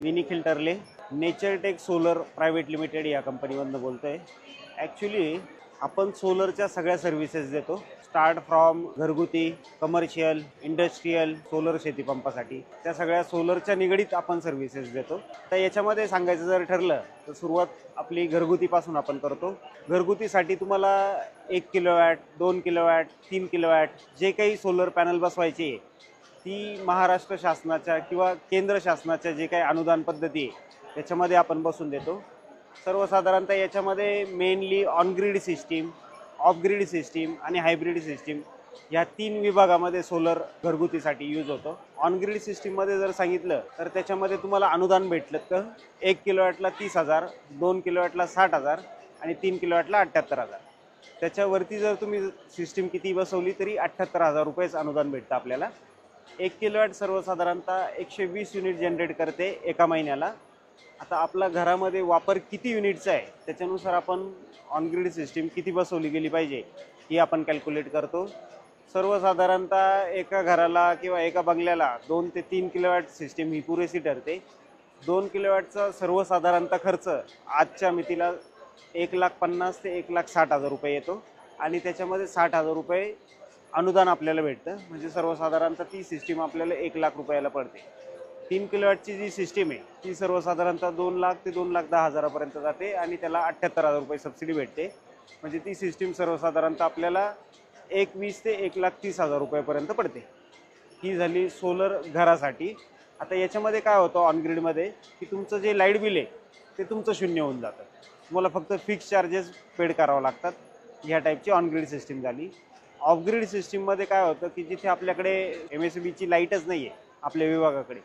मी Nikhil nature Naturetech solar private limited या कंपनीमधनं बोलतो आहे ॲक्च्युली आपण सोलरच्या सगळ्या सर्व्हिसेस देतो. स्टार्ट फ्रॉम घरगुती कमर्शियल इंडस्ट्रीयल सोलर शेती पंपासाठी. त्या सगळ्या सोलरच्या निगडीत आपण सर्व्हिसेस देतो. तर याच्यामध्ये सांगायचं जर ठरलं तर सुरुवात आपली घरगुतीपासून आपण करतो. घरगुतीसाठी तुम्हाला एक किलो वॅट दोन किलो वॅट तीन किलो वॅट जे काही सोलर पॅनल बसवायचे आहे, ती महाराष्ट्र शासनाच्या किंवा केंद्र शासनाच्या जे काही अनुदान पद्धती आहे त्याच्यामध्ये आपण बसून देतो. सर्वसाधारणतः याच्यामध्ये mainly on grid system off grid system आणि हायब्रिड सिस्टीम या तीन विभागामध्ये सोलर घरगुतीसाठी यूज होतो. ऑनग्रीड सिस्टीममध्ये जर सांगितलं तर त्याच्यामध्ये तुम्हाला अनुदान भेटलं तर एक किलोवॅटला तीस हजार दोन किलोवॅटला साठ हजार आणि तीन किलोवॅटला अठ्ठ्याहत्तर हजार. त्याच्यावरती जर तुम्ही सिस्टीम किती बसवली तरी अठ्ठ्याहत्तर हजार रुपयेच अनुदान भेटतं आपल्याला. एक किलोवॅट सर्वसाधारणतः एकशे वीस युनिट जनरेट करते एका महिन्याला. आता आपला घरामध्ये वापर किती युनिटचा आहे त्याच्यानुसार आपण ऑनग्रीड सिस्टीम किती बसवली गेली पाहिजे ही आपण कॅल्क्युलेट करतो. सर्वसाधारणतः एका घराला किंवा एका बंगल्याला दोन ते तीन किलोवॅट सिस्टीम ही पुरेशी ठरते. दोन किलोवॅटचा सर्वसाधारणतः खर्च आजच्या मितीला एक लाख पन्नास ते एक लाख साठ हजार रुपये येतो. आणि त्याच्यामध्ये साठ हजार रुपये अनुदान आपल्याला भेटतं. म्हणजे सर्वसाधारणतः ती सिस्टीम आपल्याला एक लाख रुपयाला पडते. तीन किलोवॅटची जी सिस्टीम आहे ती सर्वसाधारणतः दोन लाख ते दोन लाख दहा हजारापर्यंत जाते आणि त्याला अठ्ठ्याहत्तर हजार रुपये सबसिडी भेटते. म्हणजे ती सिस्टीम सर्वसाधारणतः आपल्याला एक वीस ते एक लाख तीस हजार रुपयापर्यंत पडते. ही झाली सोलर घरासाठी. आता याच्यामध्ये काय होतं ऑनग्रीडमध्ये की तुमचं जे लाइट बिल आहे ते तुमचं शून्य होऊन जातं. तुम्हाला फक्त फिक्स चार्जेस पेड करावं लागतात. ह्या टाईपची ऑनग्रीड सिस्टीम झाली. ऑफग्रीड सिस्टीममध्ये काय होतं की जिथे आपल्याकडे एम एस बीची लाईटच नाही आहे आपल्या विभागाकडे.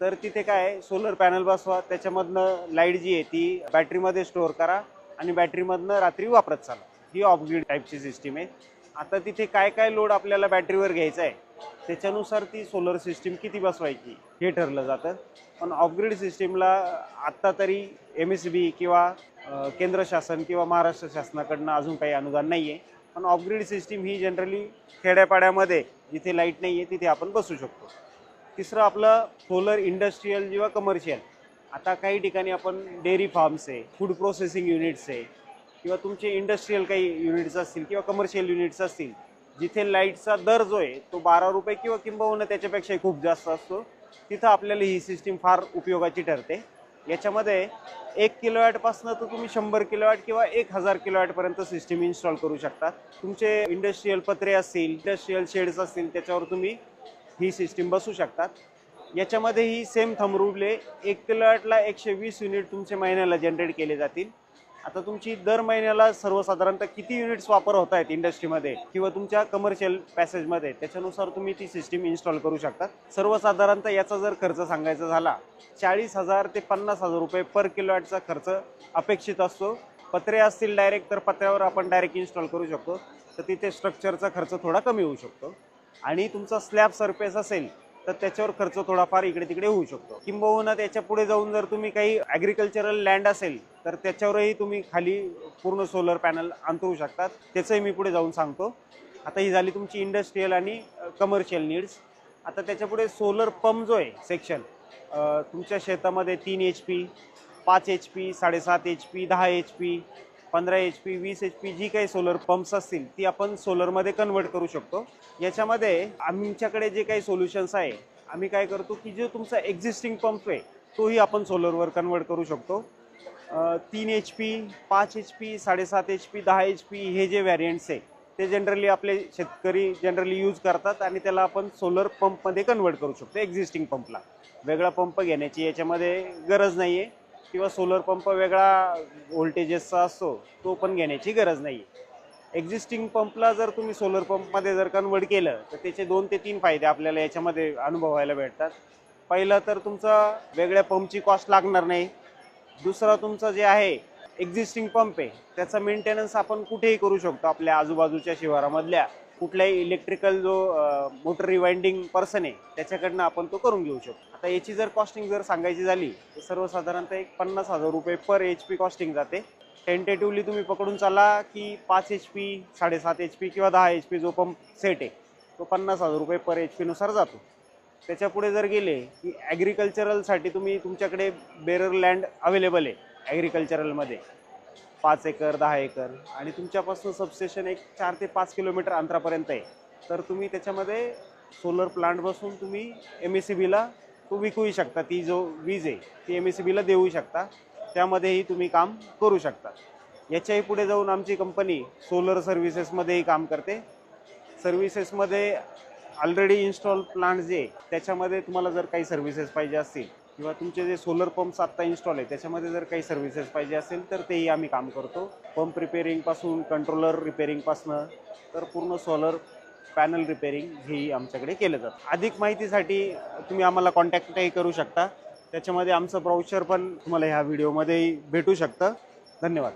तर तिथे काय सोलर पॅनल बसवा त्याच्यामधनं लाइट जी आहे ती बॅटरीमध्ये स्टोअर करा आणि बॅटरीमधनं रात्री वापरत चाला. ही ऑफग्रीड टाईपची सिस्टीम आहे. आता तिथे काय काय लोड आपल्याला बॅटरीवर घ्यायचा आहे त्याच्यानुसार ती सोलर सिस्टीम किती बसवायची हे ठरलं जातं. पण ऑफग्रीड सिस्टीमला आत्ता तरी एम एस बी किंवा केंद्र शासन किंवा महाराष्ट्र शासनाकडनं अजून काही अनुदान नाही आहे पण ऑफग्रीड सिस्टीम ही जनरली खेड्यापाड्यामध्ये जिथे लाइट नाही आहे तिथे आपण बसू शकतो. तिसरं आपलं सोलर इंडस्ट्रीयल किंवा कमर्शियल आता काही ठिकाणी आपण डेअरी फार्म्स आहे फूड प्रोसेसिंग युनिट्स आहे किंवा तुमचे इंडस्ट्रीयल काही युनिट्स असतील किंवा कमर्शियल युनिट्स असतील जिथे लाईटचा दर जो आहे तो बारा रुपये किंवा किंबहुना त्याच्यापेक्षाही खूप जास्त असतो. तिथं आपल्याला ही सिस्टीम फार उपयोगाची ठरते. याच्यामध्ये एक किलोवॅटपासनं तर तुम्ही शंभर किलोवॅट किंवा एक हजार किलोवॅटपर्यंत सिस्टीम इन्स्टॉल करू शकता. तुमचे इंडस्ट्रीयल पत्रे असतील इंडस्ट्रीयल शेड्स असतील त्याच्यावर तुम्ही ही सिस्टीम बसू शकतात याच्यामध्ये ही सेम थंबरूले एक किलोवॅटला एकशे वीस युनिट तुमचे महिन्याला जनरेट केले जातील. आता तुमची दर महिन्याला सर्वसाधारणतः किती युनिट्स वापर होत आहेत इंडस्ट्रीमध्ये किंवा तुमच्या कमर्शियल पॅसेजमध्ये त्याच्यानुसार तुम्ही ती सिस्टीम इन्स्टॉल करू शकता. सर्वसाधारणतः याचा जर खर्च सांगायचा झाला चाळीस हजार ते पन्नास हजार रुपये पर किलोवॅटचा खर्च अपेक्षित असतो. पत्रे असतील डायरेक्ट तर पत्र्यावर आपण डायरेक्ट इन्स्टॉल करू शकतो. तर तिथे स्ट्रक्चरचा खर्च थोडा कमी होऊ शकतो. आणि तुमचा स्लॅब सरफेस असेल तर त्याच्यावर खर्च थोडाफार इकडे तिकडे होऊ शकतो. किंबहुना त्याच्या पुढे जाऊन जर तुम्ही काही ॲग्रिकल्चरल लँड असेल तर त्याच्यावरही तुम्ही खाली पूर्ण सोलर पॅनल अंतरू शकतात. त्याचंही मी पुढे जाऊन सांगतो. आता ही झाली तुमची इंडस्ट्रीयल आणि कमर्शियल नीड्स आता त्याच्यापुढे सोलर पंप जो आहे सेक्शन तुमच्या शेतामध्ये तीन एच पी पाच एच पी साडेसात एच पी दहा एच पी पंधरा एच पी वीस एच पी जी काही सोलर पंप्स असतील ती आपण सोलरमध्ये कन्वर्ट करू शकतो. याच्यामध्ये आमच्याकडे जे काही सोल्युशन्स आहे आम्ही काय करतो की जो तुमचा एक्झिस्टिंग पंप आहे तोही आपण सोलरवर कन्वर्ट करू शकतो. तीन एच पी पाच एच पी साडेसात एच पी दहा एच पी हे जे व्हॅरियंट्स आहे ते जनरली आपले शेतकरी जनरली यूज करतात आणि त्याला आपण सोलर पंपमध्ये कन्वर्ट करू शकतो एक्झिस्टिंग पंपला वेगळा पंप घेण्याची याच्यामध्ये गरज नाही आहे किंवा सोलर पंप वेगळा व्होल्टेजेसचा असतो तो पण घेण्याची गरज नाही आहे एक्झिस्टिंग पंपला जर तुम्ही सोलर पंपमध्ये जर कन्वर्ट केलं तर त्याचे दोन ते तीन फायदे आपल्याला याच्यामध्ये अनुभवायला भेटतात. पहिलं तर तुमचा वेगळ्या पंपची कॉस्ट लागणार नाही. दुसरा तुमचं जे आहे एक्झिस्टिंग पंप आहे त्याचा मेंटेनन्स आपण कुठेही करू शकतो. आपल्या आजूबाजूच्या शिवारामधल्या कुठल्याही इलेक्ट्रिकल जो मोटर रिवाइंडिंग पर्सन आहे त्याच्याकडनं आपण तो करून घेऊ शकतो. आता याची जर कॉस्टिंग जर सांगायची झाली तर सर्वसाधारणतः एक पन्नास हजार रुपये पर एच पी कॉस्टिंग जाते. टेंटेटिव्हली तुम्ही पकडून चाला की पाच एच पी साडेसात एच पी किंवा दहा एच पी जो पंप सेट आहे तो पन्नास हजार रुपये पर एच पीनुसार जातो. त्याच्या पुढे जर गेले की ॲग्रिकल्चरलसाठी तुम्ही तुमच्याकडे बेरर लँड अवेलेबल आहे ॲग्रिकल्चरलमध्ये पाच एकर दहा एकर आणि तुमच्यापासून सबस्टेशन एक चार ते पाच किलोमीटर अंतरापर्यंत आहे. तर तुम्ही त्याच्यामध्ये सोलर प्लांट बसून तुम्ही एम एस सी बीला तो विकूही शकता. ती जो वीज आहे ती एम एस सी बीला देऊ शकता. त्यामध्येही तुम्ही काम करू शकता. याच्याही पुढे जाऊन आमची कंपनी सोलर सर्व्हिसेसमध्येही काम करते. सर्व्हिसेसमध्ये ऑलरेडी इन्स्टॉल प्लांट जे त्याच्यामध्ये तुम्हाला जर काही सर्व्हिसेस पाहिजे असतील किंवा तुमचे जे सोलर पंप्स आत्ता इन्स्टॉल आहे त्याच्यामध्ये जर काही सर्व्हिसेस पाहिजे असेल तर तेही आम्ही काम करतो. पंप रिपेरिंगपासून कंट्रोलर रिपेरिंगपासनं तर पूर्ण सोलर पॅनल रिपेरिंग हेही आमच्याकडे केलं जातं. अधिक माहितीसाठी तुम्ही आम्हाला कॉन्टॅक्टही करू शकता. त्याच्यामध्ये आमचं ब्राउचर पण तुम्हाला ह्या व्हिडिओमध्येही भेटू शकतं. धन्यवाद.